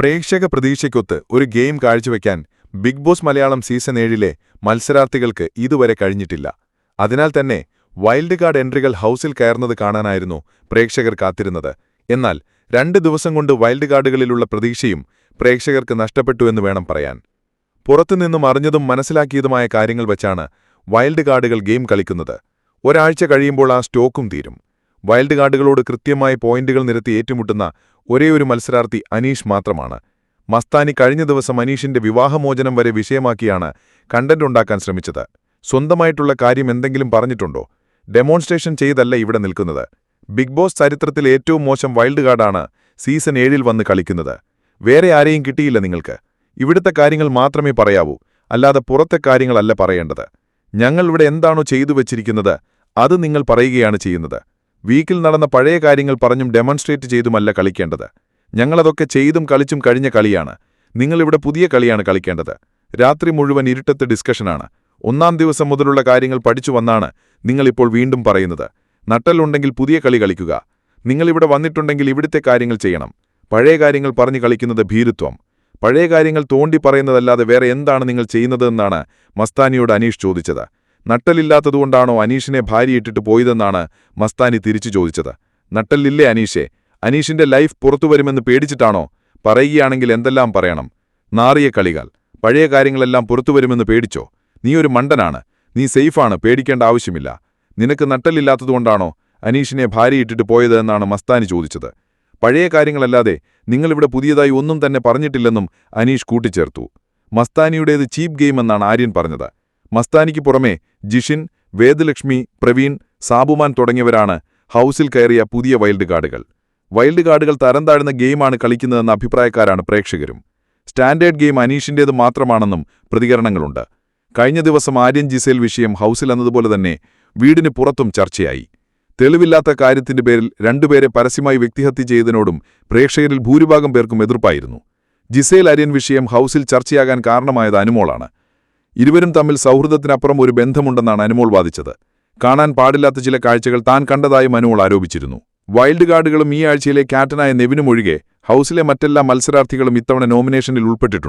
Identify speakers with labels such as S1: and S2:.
S1: പ്രേക്ഷക പ്രതീക്ഷയ്ക്കൊത്ത് ഒരു ഗെയിം കാഴ്ചവെക്കാൻ ബിഗ് ബോസ് മലയാളം സീസൺ ഏഴിലെ മത്സരാർത്ഥികൾക്ക് ഇതുവരെ കഴിഞ്ഞിട്ടില്ല. അതിനാൽ തന്നെ വൈൽഡ് കാർഡ് എൻട്രികൾ ഹൗസിൽ കയറുന്നത് കാണാനായിരുന്നു പ്രേക്ഷകർ കാത്തിരുന്നത്. എന്നാൽ രണ്ട് ദിവസം കൊണ്ട് വൈൽഡ് കാർഡുകളിലുള്ള പ്രതീക്ഷയും പ്രേക്ഷകർക്ക് നഷ്ടപ്പെട്ടു എന്ന് വേണം പറയാൻ. പുറത്തുനിന്നും അറിഞ്ഞതും മനസ്സിലാക്കിയതുമായ കാര്യങ്ങൾ വച്ചാണ് വൈൽഡ് കാർഡുകൾ ഗെയിം കളിക്കുന്നത്. ഒരാഴ്ച കഴിയുമ്പോൾ ആ സ്റ്റോക്കും തീരും. വൈൽഡ് കാർഡുകളോട് കൃത്യമായി പോയിന്റുകൾ നിരത്തി ഏറ്റുമുട്ടുന്ന ഒരേയൊരു മത്സരാർത്ഥി അനീഷ് മാത്രമാണ്. മസ്താനി കഴിഞ്ഞ ദിവസം അനീഷിന്റെ വിവാഹമോചനം വരെ വിഷയമാക്കിയാണ് കണ്ടന്റ് ഉണ്ടാക്കാൻ ശ്രമിച്ചത്. സ്വന്തമായിട്ടുള്ള കാര്യം എന്തെങ്കിലും പറഞ്ഞിട്ടുണ്ടോ? ഡെമോൺസ്ട്രേഷൻ ചെയ്തല്ല ഇവിടെ നിൽക്കുന്നത്. ബിഗ് ബോസ് ചരിത്രത്തിൽ ഏറ്റവും മോശം വൈൽഡ് കാർഡാണ് സീസൺ ഏഴിൽ വന്ന് കളിക്കുന്നത്. വേറെ ആരെയും കിട്ടിയില്ല നിങ്ങൾക്ക്. ഇവിടുത്തെ കാര്യങ്ങൾ മാത്രമേ പറയാവൂ. അല്ലാതെ പുറത്തെ കാര്യങ്ങളല്ല പറയേണ്ടത്. ഞങ്ങൾ ഇവിടെ എന്താണോ ചെയ്തു വച്ചിരിക്കുന്നത് അത് നിങ്ങൾ പറയുകയാണ് ചെയ്യുന്നത്. വീക്കിൽ നടന്ന പഴയ കാര്യങ്ങൾ പറഞ്ഞും ഡെമോൺസ്ട്രേറ്റ് ചെയ്തുമല്ല കളിക്കേണ്ടത്. ഞങ്ങളതൊക്കെ ചെയ്തും കളിച്ചും കഴിഞ്ഞ കളിയാണ്. നിങ്ങളിവിടെ പുതിയ കളിയാണ് കളിക്കേണ്ടത്. രാത്രി മുഴുവൻ ഇരുട്ടത്ത് ഡിസ്കഷനാണ്. ഒന്നാം ദിവസം മുതലുള്ള കാര്യങ്ങൾ പഠിച്ചു വന്നാണ് നിങ്ങളിപ്പോൾ വീണ്ടും പറയുന്നത്. നട്ടലുണ്ടെങ്കിൽ പുതിയ കളി കളിക്കുക. നിങ്ങളിവിടെ വന്നിട്ടുണ്ടെങ്കിൽ ഇവിടുത്തെ കാര്യങ്ങൾ ചെയ്യണം. പഴയ കാര്യങ്ങൾ പറഞ്ഞു കളിക്കുന്നത് ഭീരുത്വം. പഴയ കാര്യങ്ങൾ തോണ്ടി പറയുന്നതല്ലാതെ വേറെ എന്താണ് നിങ്ങൾ ചെയ്യുന്നതെന്നാണ് മസ്താനിയോട് അനീഷ് ചോദിച്ചത്. നട്ടലില്ലാത്തതുകൊണ്ടാണോ അനീഷിനെ ഭാര്യയിട്ടിട്ട് പോയതെന്നാണ് മസ്താനി തിരിച്ചു ചോദിച്ചത്. നട്ടലില്ലേ അനീഷേ? അനീഷിന്റെ ലൈഫ് പുറത്തു വരുമെന്ന് പേടിച്ചിട്ടാണോ? പറയുകയാണെങ്കിൽ എന്തെല്ലാം പറയണം? നാറിയ കളികൾ പഴയ കാര്യങ്ങളെല്ലാം പുറത്തു വരുമെന്ന് പേടിച്ചോ? നീ ഒരു മണ്ടനാണ്. നീ സേഫാണ് പേടിക്കേണ്ട ആവശ്യമില്ല. നിനക്ക് നട്ടലില്ലാത്തതുകൊണ്ടാണോ അനീഷിനെ ഭാര്യയിട്ടിട്ട് പോയതെന്നാണ് മസ്താനി ചോദിച്ചത്. പഴയ കാര്യങ്ങളല്ലാതെ നിങ്ങളിവിടെ പുതിയതായി ഒന്നും തന്നെ പറഞ്ഞിട്ടില്ലെന്നും അനീഷ് കൂട്ടിച്ചേർത്തു. മസ്താനിയുടേത് ചീപ്പ് ഗെയിം എന്നാണ് ആര്യൻ പറഞ്ഞത്. മസ്താനിക്ക് പുറമെ ജിഷിൻ വേദലക്ഷ്മി പ്രവീൺ സാബുമാൻ തുടങ്ങിയവരാണ് ഹൗസിൽ കയറിയ പുതിയ വൈൽഡ് കാർഡുകൾ. വൈൽഡ് കാർഡുകൾ തരം താഴ്ന്ന ഗെയിമാണ് കളിക്കുന്നതെന്ന അഭിപ്രായക്കാരാണ് പ്രേക്ഷകരും. സ്റ്റാൻഡേർഡ് ഗെയിം അനീഷിന്റേത് മാത്രമാണെന്നും പ്രതികരണങ്ങളുണ്ട്. കഴിഞ്ഞ ദിവസം ആര്യൻ ജിസേൽ വിഷയം ഹൗസിൽ എന്നതുപോലെ തന്നെ വീടിന് പുറത്തും ചർച്ചയായി. തെളിവില്ലാത്ത കാര്യത്തിന്റെ പേരിൽ രണ്ടുപേരെ പരസ്യമായി വ്യക്തിഹത്യ ചെയ്തതിനോടും പ്രേക്ഷകരിൽ ഭൂരിഭാഗം പേർക്കും എതിർപ്പായിരുന്നു. ജിസേൽ അര്യൻ വിഷയം ഹൗസിൽ ചർച്ചയാകാൻ കാരണമായത് അനുമോളാണ്. ഇരുവരും തമ്മിൽ സൗഹൃദത്തിനപ്പുറം ഒരു ബന്ധമുണ്ടെന്നാണ് അനുമോൾ വാദിച്ചത്. കാണാൻ പാടില്ലാത്ത ചില കാഴ്ചകൾ താൻ കണ്ടതായും അനുമോൾ ആരോപിച്ചിരുന്നു. വൈൽഡ് കാർഡുകളും ഈ ആഴ്ചയിലെ ക്യാപ്റ്റനായ നെവിനും ഒഴികെ ഹൗസിലെ മറ്റെല്ലാ മത്സരാർത്ഥികളും ഇത്തവണ നോമിനേഷനിൽ ഉൾപ്പെട്ടിട്ടുണ്ട്.